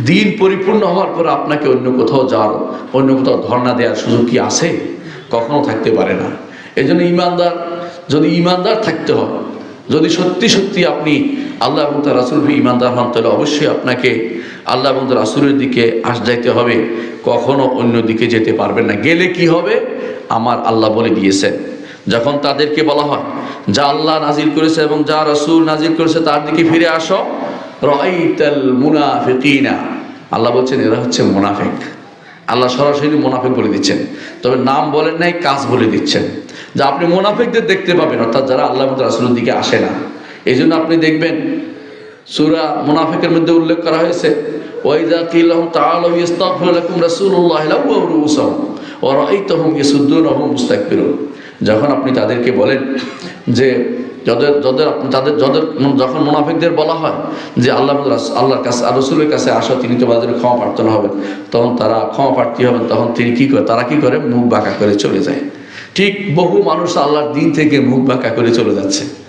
দিন পরিপূর্ণ হওয়ার পর আপনাকে অন্য কোথাও যাওয়ার, অন্য কোথাও ধর্ণা দেওয়ার সুযোগ কি আছে? কখনো থাকতে পারে না। এই জন্য ইমানদার, যদি ইমানদার থাকতে হয়, যদি সত্যি সত্যি আপনি আল্লাহ এবং তার রাসুল ইমানদার হন, তাহলে অবশ্যই আপনাকে আল্লাহ এবং তার রাসুলের দিকে আস যাইতে হবে। কখনো অন্য দিকে যেতে পারবেন না। গেলে কি হবে? আমার আল্লাহ বলে দিয়েছেন। যখন তাদেরকে বলা হয়, যা আল্লাহ নাজিল করেছে এবং যা রসুল নাজিল করেছে, তার দিকে ফিরে আসো। রাইতাল মুনাফিকিনা। আল্লাহ বলছেন, এরা হচ্ছে মুনাফিক। আল্লাহ সরাসরি মুনাফিক বলে দিচ্ছেন। তবে নাম বলেন নাই, কাজ বলে দিচ্ছেন। যে আপনি মুনাফিকদের দেখতে পাবেন, অর্থাৎ যারা আল্লাহ রাসুলের দিকে আসে না। এই জন্য আপনি দেখবেন, সুরা মুনাফিকের মধ্যে উল্লেখ করা হয়েছে, ওয়াইদা কিল্লাহুম তাআলাউ ইস্তাগফিরু রাসূলুল্লাহ লাহু রুউসাহুম ওয়া রাআইতাহুম ইয়াসুদ্দুনাহুম মুস্তাকবিরুন যখন আপনি তাদেরকে বলেন যে যাদের যাদের যাদের যাদের, যখন মুনাফিকদের বলা হয় যে আল্লাহ আল্লাহর কাছে, আর রসুলের কাছে আসা, তিনি তোমাদের ক্ষমা প্রার্থনা হবেন তখন তারা ক্ষমা প্রার্থী হবেন, তখন তিনি কী করে, তারা কী করে? মুখ বাঁকা করে চলে যায়। ঠিক বহু মানুষ আল্লাহর দিন থেকে মুখ বাঁকা করে চলে যাচ্ছে।